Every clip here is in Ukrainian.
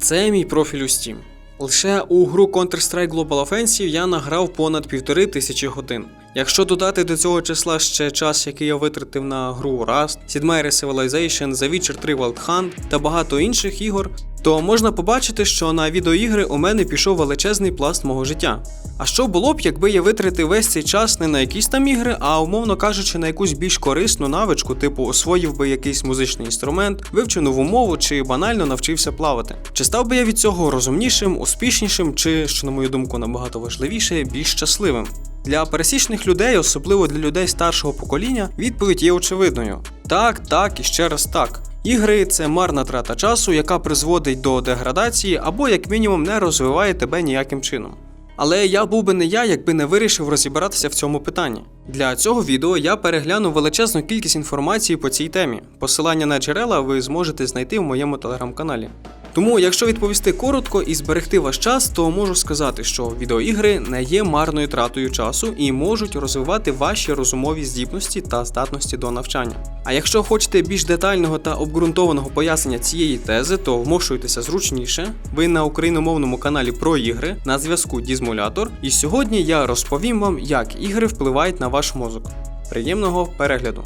Це мій профіль у Steam. Лише у гру Counter-Strike Global Offensive я награв понад півтори тисячі годин. Якщо додати до цього числа ще час, який я витратив на гру Rust, Sid Meier's Civilization, The Witcher 3 Wild Hunt та багато інших ігор, то можна побачити, що на відеоігри у мене пішов величезний пласт мого життя. А що було б, якби я витратив весь цей час не на якісь там ігри, а умовно кажучи, на якусь більш корисну навичку, типу освоїв би якийсь музичний інструмент, вивчив нову мову чи банально навчився плавати? Чи став би я від цього розумнішим, успішнішим, чи, що на мою думку набагато важливіше, більш щасливим? Для пересічних людей, особливо для людей старшого покоління, відповідь є очевидною: так, так і ще раз так. Ігри це марна трата часу, яка призводить до деградації або, як мінімум, не розвиває тебе ніяким чином. Але я був би не я, якби не вирішив розібратися в цьому питанні. Для цього відео я перегляну величезну кількість інформації по цій темі. Посилання на джерела ви зможете знайти в моєму телеграм-каналі. Тому, якщо відповісти коротко і зберегти ваш час, то можу сказати, що відеоігри не є марною тратою часу і можуть розвивати ваші розумові здібності та здатності до навчання. А якщо хочете більш детального та обґрунтованого пояснення цієї тези, то вмошуйтеся зручніше. Ви на україномовному каналі про ігри на зв'язку Дізмулятор, і сьогодні я розповім вам, як ігри впливають на ваш мозок. Приємного перегляду!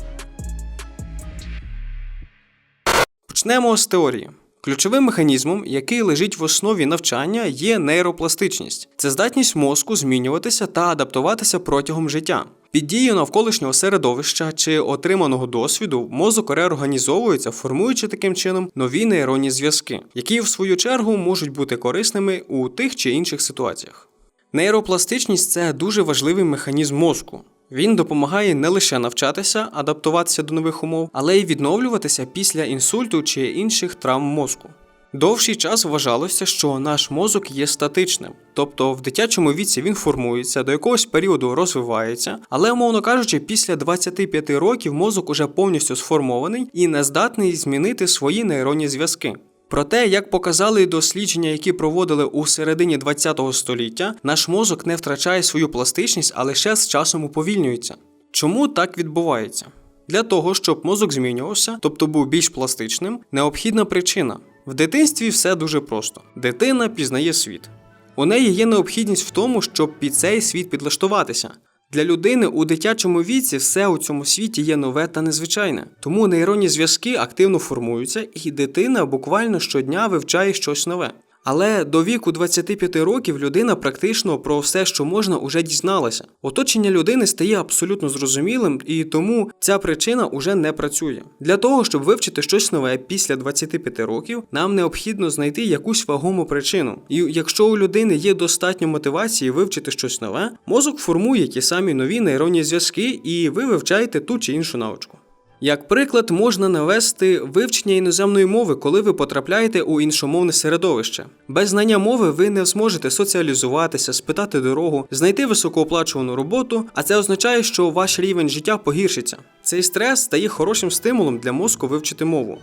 Почнемо з теорії. Ключовим механізмом, який лежить в основі навчання, є нейропластичність. Це здатність мозку змінюватися та адаптуватися протягом життя. Під дією навколишнього середовища чи отриманого досвіду мозок реорганізовується, формуючи таким чином нові нейронні зв'язки, які в свою чергу можуть бути корисними у тих чи інших ситуаціях. Нейропластичність це дуже важливий механізм мозку. Він допомагає не лише навчатися, адаптуватися до нових умов, але й відновлюватися після інсульту чи інших травм мозку. Довший час вважалося, що наш мозок є статичним, тобто в дитячому віці він формується, до якогось періоду розвивається, але, умовно кажучи, після 25 років мозок уже повністю сформований і не здатний змінити свої нейронні зв'язки. Проте, як показали дослідження, які проводили у середині ХХ століття, наш мозок не втрачає свою пластичність, а лише з часом уповільнюється. Чому так відбувається? Для того, щоб мозок змінювався, тобто був більш пластичним, необхідна причина. В дитинстві все дуже просто: дитина пізнає світ. У неї є необхідність в тому, щоб під цей світ підлаштуватися. Для людини у дитячому віці все у цьому світі є нове та незвичайне. Тому нейронні зв'язки активно формуються, і дитина буквально щодня вивчає щось нове. Але до віку 25 років людина практично про все, що можна, уже дізналася. Оточення людини стає абсолютно зрозумілим, і тому ця причина уже не працює. Для того, щоб вивчити щось нове після 25 років, нам необхідно знайти якусь вагому причину. І якщо у людини є достатньо мотивації вивчити щось нове, мозок формує ті самі нові нейронні зв'язки, і ви вивчаєте ту чи іншу навичку. Як приклад, можна навести вивчення іноземної мови, коли ви потрапляєте у іншомовне середовище. Без знання мови ви не зможете соціалізуватися, спитати дорогу, знайти високооплачувану роботу, а це означає, що ваш рівень життя погіршиться. Цей стрес стає хорошим стимулом для мозку вивчити мову.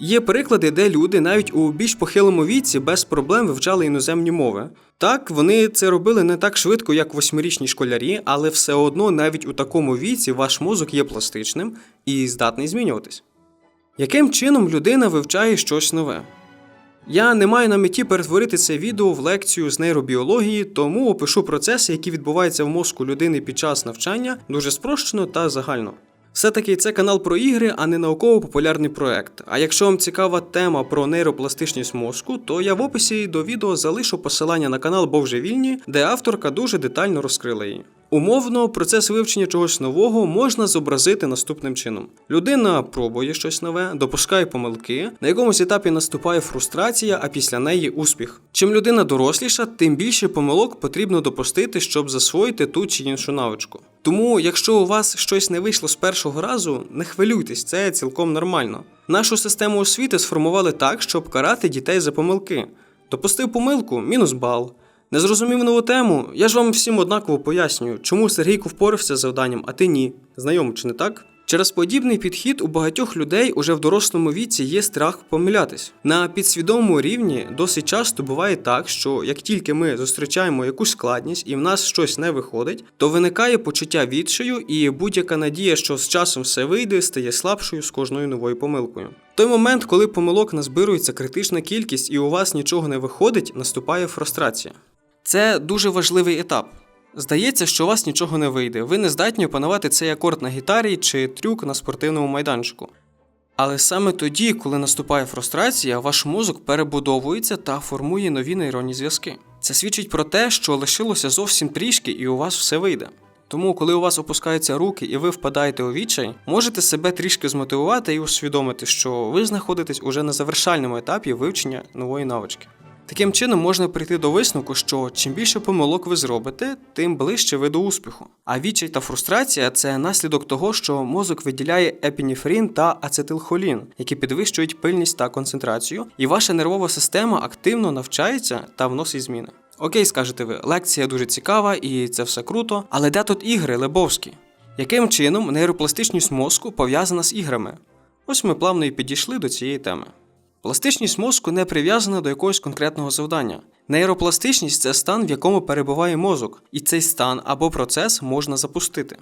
Є приклади, де люди навіть у більш похилому віці без проблем вивчали іноземні мови. Так, вони це робили не так швидко, як восьмирічні школярі, але все одно навіть у такому віці ваш мозок є пластичним і здатний змінюватись. Яким чином людина вивчає щось нове? Я не маю на меті перетворити це відео в лекцію з нейробіології, тому опишу процеси, які відбуваються в мозку людини під час навчання, дуже спрощено та загально. Все-таки це канал про ігри, а не науково-популярний проект. А якщо вам цікава тема про нейропластичність мозку, то я в описі до відео залишу посилання на канал Бо вже вільні, де авторка дуже детально розкрила її. Умовно, процес вивчення чогось нового можна зобразити наступним чином: людина пробує щось нове, допускає помилки, на якомусь етапі наступає фрустрація, а після неї успіх. Чим людина доросліша, тим більше помилок потрібно допустити, щоб засвоїти ту чи іншу навичку. Тому, якщо у вас щось не вийшло з першого разу, не хвилюйтесь, це цілком нормально. Нашу систему освіти сформували так, щоб карати дітей за помилки. Допустив помилку мінус бал. Не зрозумів нову тему, я ж вам всім однаково пояснюю, чому Сергійко впорався з завданням, а ти ні. Знайомо чи не так? Через подібний підхід у багатьох людей уже в дорослому віці є страх помилятись. На підсвідомому рівні досить часто буває так, що як тільки ми зустрічаємо якусь складність і в нас щось не виходить, то виникає почуття відчаю, і будь-яка надія, що з часом все вийде, стає слабшою з кожною новою помилкою. Той момент, коли помилок назбирується критична кількість і у вас нічого не виходить, наступає фрустрація. Це дуже важливий етап. Здається, що у вас нічого не вийде, ви не здатні опанувати цей акорд на гітарі чи трюк на спортивному майданчику. Але саме тоді, коли наступає фрустрація, ваш мозок перебудовується та формує нові нейронні зв'язки. Це свідчить про те, що лишилося зовсім трішки і у вас все вийде. Тому, коли у вас опускаються руки і ви впадаєте у відчай, можете себе трішки змотивувати і усвідомити, що ви знаходитесь уже на завершальному етапі вивчення нової навички. Таким чином можна прийти до висновку, що чим більше помилок ви зробите, тим ближче ви до успіху. А відчай та фрустрація це наслідок того, що мозок виділяє епінефрин та ацетилхолін, які підвищують пильність та концентрацію, і ваша нервова система активно навчається та вносить зміни. Окей, скажете ви, лекція дуже цікава і це все круто, але де тут ігри, Лебовські? Яким чином нейропластичність мозку пов'язана з іграми? Ось ми плавно і підійшли до цієї теми. Пластичність мозку не прив'язана до якогось конкретного завдання. Нейропластичність це стан, в якому перебуває мозок, і цей стан або процес можна запустити.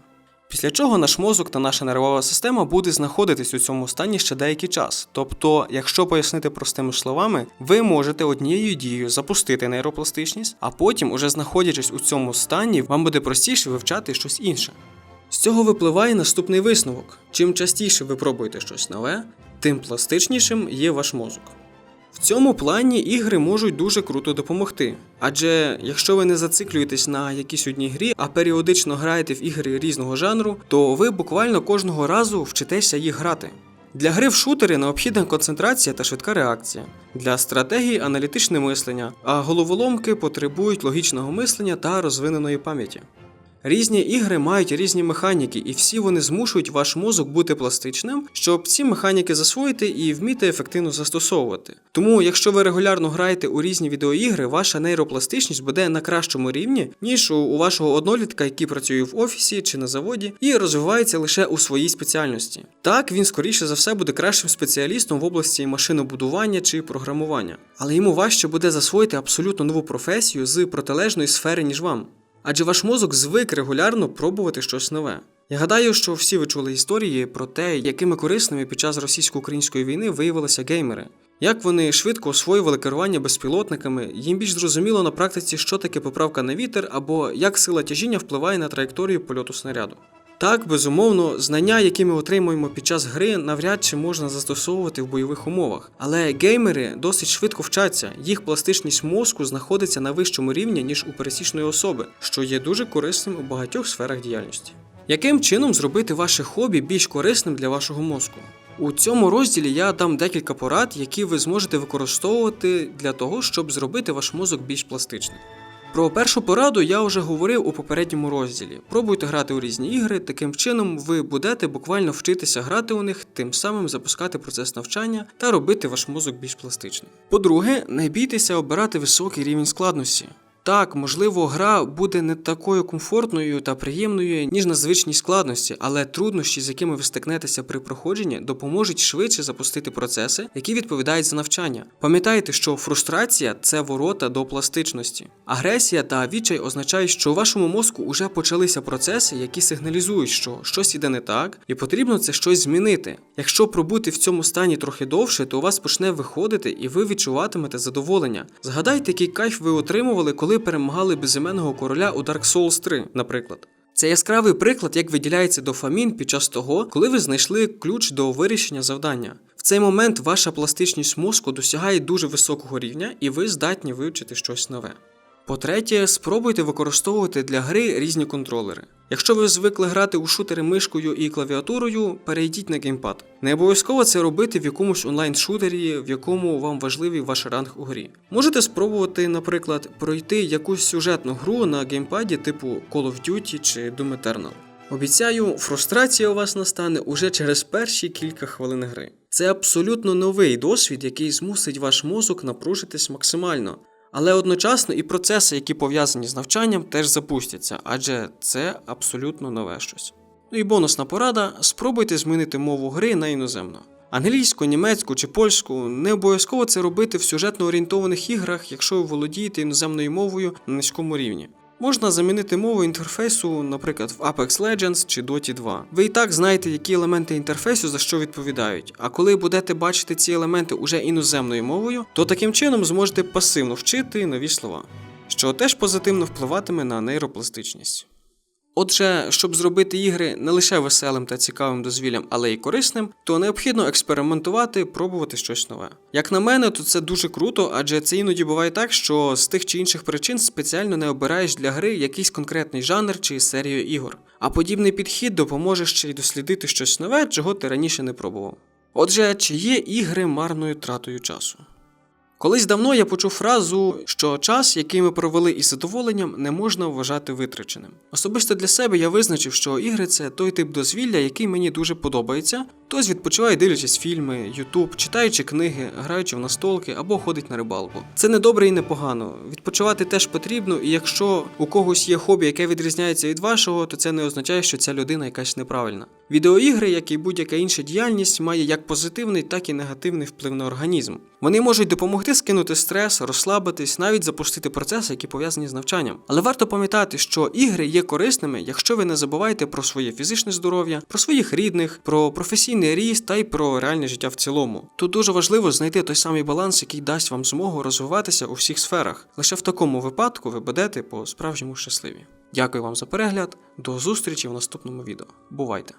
Після чого наш мозок та наша нервова система буде знаходитись у цьому стані ще деякий час. Тобто, якщо пояснити простими словами, ви можете однією дією запустити нейропластичність, а потім, уже знаходячись у цьому стані, вам буде простіше вивчати щось інше. З цього випливає наступний висновок: чим частіше ви пробуєте щось нове, тим пластичнішим є ваш мозок. В цьому плані ігри можуть дуже круто допомогти. Адже якщо ви не зациклюєтесь на якійсь одній грі, а періодично граєте в ігри різного жанру, то ви буквально кожного разу вчитеся їх грати. Для гри в шутери необхідна концентрація та швидка реакція. Для стратегії аналітичне мислення, а головоломки потребують логічного мислення та розвиненої пам'яті. Різні ігри мають різні механіки, і всі вони змушують ваш мозок бути пластичним, щоб ці механіки засвоїти і вміти ефективно застосовувати. Тому, якщо ви регулярно граєте у різні відеоігри, ваша нейропластичність буде на кращому рівні, ніж у вашого однолітка, який працює в офісі чи на заводі, і розвивається лише у своїй спеціальності. Так він скоріше за все буде кращим спеціалістом в області машинобудування чи програмування, але йому важче буде засвоїти абсолютно нову професію з протилежної сфери, ніж вам. Адже ваш мозок звик регулярно пробувати щось нове. Я гадаю, що всі ви чули історії про те, якими корисними під час російсько-української війни виявилися геймери. Як вони швидко освоювали керування безпілотниками, їм більш зрозуміло на практиці, що таке поправка на вітер або як сила тяжіння впливає на траєкторію польоту снаряду. Так, безумовно, знання, які ми отримуємо під час гри, навряд чи можна застосовувати в бойових умовах. Але геймери досить швидко вчаться, їх пластичність мозку знаходиться на вищому рівні, ніж у пересічної особи, що є дуже корисним у багатьох сферах діяльності. Яким чином зробити ваше хобі більш корисним для вашого мозку? У цьому розділі я дам декілька порад, які ви зможете використовувати для того, щоб зробити ваш мозок більш пластичним. Про першу пораду я вже говорив у попередньому розділі. Пробуйте грати у різні ігри, таким чином ви будете буквально вчитися грати у них, тим самим запускати процес навчання та робити ваш мозок більш пластичним. По-друге, не бійтеся обирати високий рівень складності. Так, можливо, гра буде не такою комфортною та приємною, ніж на звичній складності, але труднощі, з якими ви стикнетеся при проходженні, допоможуть швидше запустити процеси, які відповідають за навчання. Пам'ятайте, що фрустрація це ворота до пластичності. Агресія та відчай означають, що у вашому мозку вже почалися процеси, які сигналізують, що щось іде не так, і потрібно це щось змінити. Якщо пробути в цьому стані трохи довше, то у вас почне виходити і ви відчуватимете задоволення. Згадайте, який кайф ви отримували, коли перемагали безіменного короля у Dark Souls 3, наприклад. Це яскравий приклад, як виділяється дофамін під час того, коли ви знайшли ключ до вирішення завдання. В цей момент ваша пластичність мозку досягає дуже високого рівня, і ви здатні вивчити щось нове. По-третє, спробуйте використовувати для гри різні контролери. Якщо ви звикли грати у шутери мишкою і клавіатурою, перейдіть на геймпад. Не обов'язково це робити в якомусь онлайн-шутері, в якому вам важливий ваш ранг у грі. Можете спробувати, наприклад, пройти якусь сюжетну гру на геймпаді типу Call of Duty чи Doom Eternal. Обіцяю, фрустрація у вас настане уже через перші кілька хвилин гри. Це абсолютно новий досвід, який змусить ваш мозок напружитись максимально. Але одночасно і процеси, які пов'язані з навчанням, теж запустяться, адже це абсолютно нове щось. Ну і бонусна порада: спробуйте змінити мову гри на іноземну. Англійську, німецьку чи польську не обов'язково це робити в сюжетно орієнтованих іграх, якщо ви володієте іноземною мовою на низькому рівні. Можна замінити мову інтерфейсу, наприклад, в Apex Legends чи Dota 2. Ви і так знаєте, які елементи інтерфейсу за що відповідають. А коли будете бачити ці елементи уже іноземною мовою, то таким чином зможете пасивно вчити нові слова, що теж позитивно впливатиме на нейропластичність. Отже, щоб зробити ігри не лише веселим та цікавим дозвіллям, але й корисним, то необхідно експериментувати, пробувати щось нове. Як на мене, то це дуже круто, адже це іноді буває так, що з тих чи інших причин спеціально не обираєш для гри якийсь конкретний жанр чи серію ігор. А подібний підхід допоможе ще й дослідити щось нове, чого ти раніше не пробував. Отже, чи є ігри марною тратою часу? Колись давно я почув фразу, що час, який ми провели із задоволенням, не можна вважати витраченим. Особисто для себе я визначив, що ігри це той тип дозвілля, який мені дуже подобається. Хтось відпочиває, дивлячись фільми, ютуб, читаючи книги, граючи в настолки або ходить на рибалку. Це не добре і не погано. Відпочивати теж потрібно, і якщо у когось є хобі, яке відрізняється від вашого, то це не означає, що ця людина якась неправильна. Відеоігри, як і будь-яка інша діяльність, має як позитивний, так і негативний вплив на організм. Вони можуть допомогти скинути стрес, розслабитись, навіть запустити процеси, які пов'язані з навчанням. Але варто пам'ятати, що ігри є корисними, якщо ви не забуваєте про своє фізичне здоров'я, про своїх рідних, про професійний ріст та й про реальне життя в цілому. Тут дуже важливо знайти той самий баланс, який дасть вам змогу розвиватися у всіх сферах. Лише в такому випадку ви будете по-справжньому щасливі. Дякую вам за перегляд, до зустрічі в наступному відео. Бувайте!